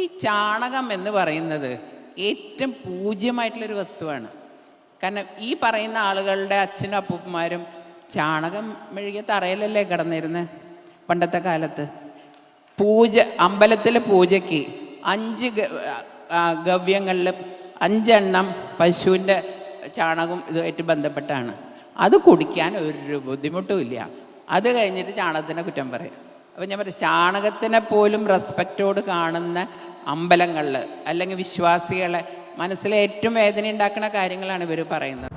ഈ ചാണകം എന്ന് പറയുന്നത് ഏറ്റവും പൂജ്യമായിട്ടുള്ളൊരു വസ്തുവാണ്. കാരണം ഈ പറയുന്ന ആളുകളുടെ അച്ഛനും അപ്പൂപ്പന്മാരും ചാണകം മെഴുകിയ തറയിലല്ലേ കിടന്നിരുന്നത് പണ്ടത്തെ കാലത്ത്? പൂജ അമ്പലത്തിലെ പൂജയ്ക്ക് അഞ്ച് ഗവ്യങ്ങളിൽ അഞ്ചെണ്ണം പശുവിന്റെ ചാണകം ഇതുമായിട്ട് ബന്ധപ്പെട്ടാണ്. അത് കുടിക്കാൻ ഒരു ബുദ്ധിമുട്ടും ഇല്ല. അത് കഴിഞ്ഞിട്ട് ചാണകത്തിനെ കുറ്റം പറയാം. അപ്പം ഞാൻ പറയാം ചാണകത്തിനെ പോലും റെസ്പെക്റ്റോട് കാണുന്ന അമ്പലങ്ങളിൽ അല്ലെങ്കിൽ വിശ്വാസികളെ മനസ്സിലെ ഏറ്റവും വേദന ഉണ്ടാക്കുന്ന കാര്യങ്ങളാണ് ഇവർ പറയുന്നത്.